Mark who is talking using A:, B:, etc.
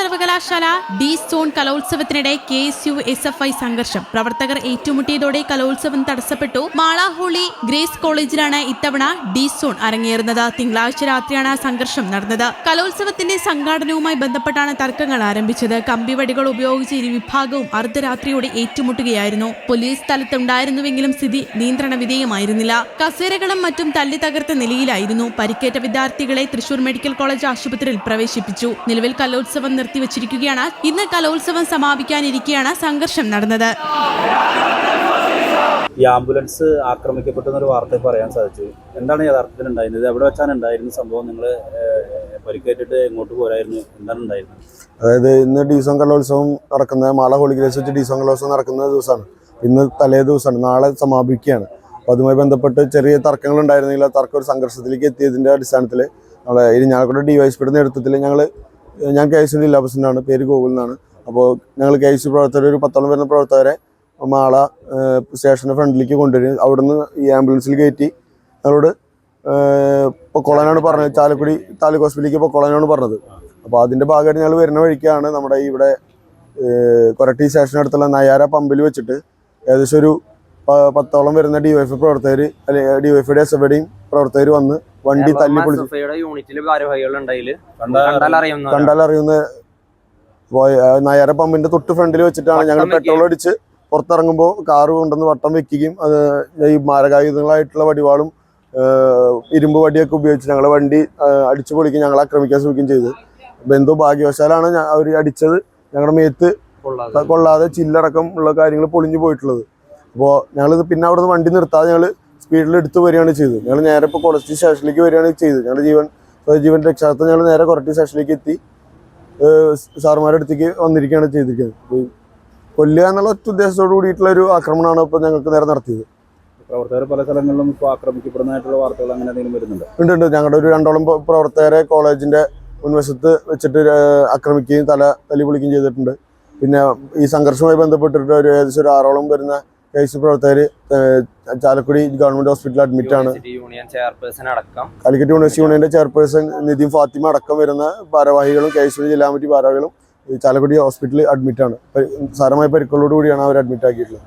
A: സർവകലാശാല D zone കലോത്സവത്തിനിടെ K S U S F I സംഘർഷം. പ്രവർത്തകർ ഏറ്റുമുട്ടിയതോടെ കലോത്സവം തടസ്സപ്പെട്ടു. മാളാഹോളി ഗ്രേസ് കോളേജിലാണ് ഇത്തവണ ഡി സോൺ അരങ്ങേറുന്നത്. തിങ്കളാഴ്ച രാത്രിയാണ് സംഘർഷം നടന്നത്. കലോത്സവത്തിന്റെ സംഘാടനവുമായി ബന്ധപ്പെട്ടാണ് തർക്കങ്ങൾ ആരംഭിച്ചത്. കമ്പിവടികൾ ഉപയോഗിച്ച് ഇരു വിഭാഗവും അർദ്ധരാത്രിയോടെ ഏറ്റുമുട്ടുകയായിരുന്നു. പോലീസ് സ്ഥലത്തുണ്ടായിരുന്നുവെങ്കിലും സ്ഥിതി നിയന്ത്രണ വിധേയമായിരുന്നില്ല. കസേരകളും മറ്റും തല്ലി തകർത്ത നിലയിലായിരുന്നു. പരിക്കേറ്റ വിദ്യാർത്ഥികളെ തൃശൂർ മെഡിക്കൽ കോളേജ് ആശുപത്രിയിൽ പ്രവേശിപ്പിച്ചു. നിലവിൽ കലോത്സവം നിർത്തിവച്ചിരിക്കുകയാണ്. ഇന്ന് കലോത്സവം സമാപിക്കാനിരിക്കെയാണ് സംഘർഷം നടന്നത്.
B: ഈ ആംബുലൻസ് ആക്രമിക്കപ്പെട്ടെന്നൊരു വാർത്ത പറയാൻ സാധിച്ചു. എന്താണ് യഥാർത്ഥത്തിൽ ഉണ്ടായിരുന്നത്? എവിടെ വെച്ചാണ് ഉണ്ടായിരുന്ന സംഭവം? നിങ്ങൾ പരിക്കേറ്റിട്ട് എങ്ങോട്ട് പോരായിരുന്നു? എന്താണ് ഉണ്ടായിരുന്നത്?
C: അതായത് ഇന്ന് ഡീസോൺ കലോത്സവം നടക്കുന്ന മാള ഹോളിഗ്രേസ് വെച്ച് ഡീസോൺ കലോത്സവം നടക്കുന്ന ദിവസമാണ്. ഇന്ന് തലേ ദിവസമാണ്. നാളെ സമാപിക്കുകയാണ്. അപ്പോൾ അതുമായി ബന്ധപ്പെട്ട് ചെറിയ തർക്കങ്ങൾ ഉണ്ടായിരുന്നില്ല ആ തർക്കം ഒരു സംഘർഷത്തിലേക്ക് എത്തിയതിന്റെ അടിസ്ഥാനത്തിൽ നമ്മളെ ഇനി ഡി ഡിവൈസ് പിയുടെ നേതൃത്വത്തിൽ ഞങ്ങൾ ഞാൻ കെ എസ് ജില്ലാ പ്രസിഡന്റാണ് പേര് ഗോകുൽ എന്നാണ്. അപ്പോൾ ഞങ്ങൾ കെ എസ് പ്രവർത്തകർ ഒരു പത്തോളം വരുന്ന പ്രവർത്തകരെ മാള സ്റ്റേഷന്റെ ഫ്രണ്ടിലേക്ക് കൊണ്ടുവരും. അവിടുന്ന് ഈ ആംബുലൻസിൽ കയറ്റി ഞങ്ങളോട് പൊക്കോളാനാണ് പറഞ്ഞത്. ചാലക്കുടി താലൂക്ക് ഹോസ്പിറ്റലിലേക്ക് പൊക്കോളാനാണ് പറഞ്ഞത്. അപ്പോൾ അതിന്റെ ഭാഗമായിട്ട് ഞങ്ങൾ വരുന്ന വഴിക്കാണ് നമ്മുടെ ഇവിടെ കൊരട്ടി സ്റ്റേഷനടുത്തുള്ള നയാര പമ്പിൽ വെച്ചിട്ട് ഏകദേശം ഒരു പത്തോളം വരുന്ന ഡി വൈഫ് പ്രവർത്തകർ അല്ലെങ്കിൽ ഡിവൈഫിയുടെ എസ് എഫ് പ്രവർത്തകർ വന്ന് വണ്ടി തല്ലി പൊളിച്ച്
D: ഭാരവാഹികൾ കണ്ടാൽ അറിയുന്ന
C: ആ പമ്പിന്റെ തൊട്ട് ഫ്രണ്ടിൽ വെച്ചിട്ടാണ് ഞങ്ങൾ പെട്രോൾ അടിച്ച് പുറത്തിറങ്ങുമ്പോൾ കാറ് കൊണ്ടുവന്ന് വട്ടം വെക്കുകയും അത് ഈ മാരകായുധങ്ങളായിട്ടുള്ള വടിവാളും ഇരുമ്പ് വടിയൊക്കെ ഉപയോഗിച്ച് ഞങ്ങളെ വണ്ടി അടിച്ചു പൊളിക്കുകയും ഞങ്ങളെ ആക്രമിക്കാൻ ശ്രമിക്കുകയും ചെയ്തു. അപ്പോൾ എന്തോ ഭാഗ്യവശാലാണ് അവർ അടിച്ചത്. ഞങ്ങളുടെ മേത്ത്
D: കൊള്ളാതെ.
C: കൊള്ളാതെ ചില്ലടക്കം ഉള്ള കാര്യങ്ങൾ പൊളിഞ്ഞു പോയിട്ടുള്ളത്. അപ്പോൾ ഞങ്ങളിത് പിന്നെ അവിടെ നിന്ന് വണ്ടി നിർത്താതെ ഞങ്ങൾ സ്പീഡിൽ എടുത്ത് വരികയാണ് ചെയ്തത്. ഞങ്ങൾ നേരെ ഇപ്പോൾ കൊളസ്റ്റി സ്റ്റേഷനിലേക്ക് വരികയാണ് ചെയ്തത്. ഞങ്ങളുടെ ജീവൻ ജീവൻ രക്ഷാർത്ഥം ഞങ്ങൾ നേരെ കൊറട്ടി സ്റ്റേഷനിലേക്ക് എത്തി. സാറുമാരുടെ അടുത്തേക്ക് വന്നിരിക്കുകയാണ് ചെയ്തിരിക്കുന്നത്. കൊല്ലുക എന്നുള്ള ഒറ്റ ഉദ്ദേശത്തോട് കൂടിയിട്ടുള്ള ഒരു ആക്രമണമാണ് ഇപ്പോൾ ഞങ്ങൾക്ക് നേരെ നടത്തിയത്.
B: പ്രവർത്തകർ പല സ്ഥലങ്ങളിലും ഇപ്പോൾ ആക്രമിക്കപ്പെടുന്നതായിട്ടുള്ള വാർത്തകൾ അങ്ങനെ എന്തെങ്കിലും വരുന്നുണ്ട്?
C: ഉണ്ട് ഉണ്ട്. ഞങ്ങളുടെ ഒരു രണ്ടോളം പ്രവർത്തകരെ കോളേജിന്റെ മുൻവശത്ത് വെച്ചിട്ട് ആക്രമിക്കുകയും തല തല്ലി പൊളിക്കുകയും ചെയ്തിട്ടുണ്ട്. പിന്നെ ഈ സംഘർഷവുമായി ബന്ധപ്പെട്ടിട്ട് ഒരു ഏകദേശം ഒരു ആറോളം വരുന്ന കേസ് പ്രവർത്തകർ ചാലക്കുടി ഗവൺമെന്റ് ഹോസ്പിറ്റലിൽ അഡ്മിറ്റ് ആണ്.
D: യൂണിയൻ ചെയർപേഴ്സൺ അടക്കം.
C: കാലിക്കറ്റ് യൂണിവേഴ്സിറ്റി യൂണിയന്റെ ചെയർപേഴ്സൺ നിതിൻ ഫാത്തിമ അടക്കം വരുന്ന ഭാരവാഹികളും കെ എസ് ജില്ലാ കമ്മിറ്റി ഭാരവാഹികളും ചാലക്കുടി ഹോസ്പിറ്റലിൽ അഡ്മിറ്റ് ആണ്. സാരമായ പരിക്കുകളോട് കൂടിയാണ് അവർ അഡ്മിറ്റ് ആക്കിയിട്ടുള്ളത്.